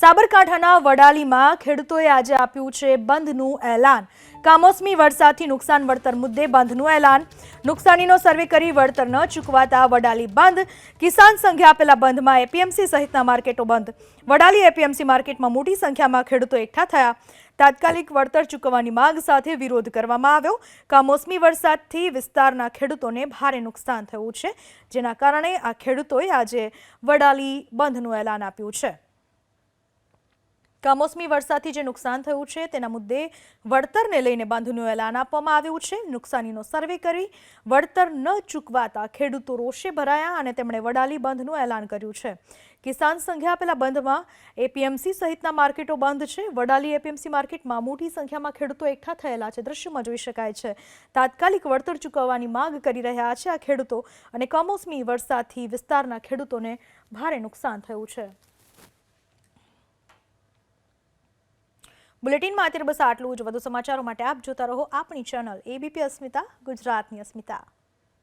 સાબરકાંઠાના વડાલીમાં ખેડૂતોએ આજે આપ્યું છે બંધનું એલાન. કામોસમી વરસાદથી નુકસાન વળતર મુદ્દે બંધનું એલાન. નુકસાનીનો સર્વે કરી વળતર ન ચૂકવાતા વડાલી બંધ. કિસાન સંઘે આપેલા બંધમાં એપીએમસી સહિતના માર્કેટો બંધ. વડાલી એપીએમસી માર્કેટમાં મોટી સંખ્યામાં ખેડૂતો એકઠા થયા. તાત્કાલિક વળતર ચૂકવવાની માંગ સાથે વિરોધ કરવામાં આવ્યો. કામોસમી વરસાદથી વિસ્તારના ખેડૂતોને ભારે નુકસાન થયું છે, જેના કારણે આ ખેડૂતોએ આજે વડાલી બંધનું એલાન આપ્યું છે. કમોસમી વરસાદથી જે નુકસાન થયું છે, તેના મુદ્દે વળતરને લઈને બાંધનું એલાન આપવામાં આવ્યું છે. નુકસાનીનો સર્વે કરી વળતર ન ચૂકવાતા ખેડૂતો રોષે ભરાયા અને તેમણે વડાલી બંધનું એલાન કર્યું છે. કિસાન સંઘે આપેલા બંધમાં એપીએમસી સહિતના માર્કેટો બંધ છે. વડાલી એપીએમસી માર્કેટમાં મોટી સંખ્યામાં ખેડૂતો એકઠા થયેલા છે. દ્રશ્યમાં જોઈ શકાય છે. તાત્કાલિક વળતર ચૂકવવાની માંગ કરી રહ્યા છે આ ખેડૂતો અને કમોસમી વરસાદથી વિસ્તારના ખેડૂતોને ભારે નુકસાન થયું છે. બુલેટિનમાં અત્યારે બસ આટલું જ. વધુ સમાચારો માટે આપ જોતા રહો આપણી ચેનલ એબીપી અસ્મિતા ગુજરાતની અસ્મિતા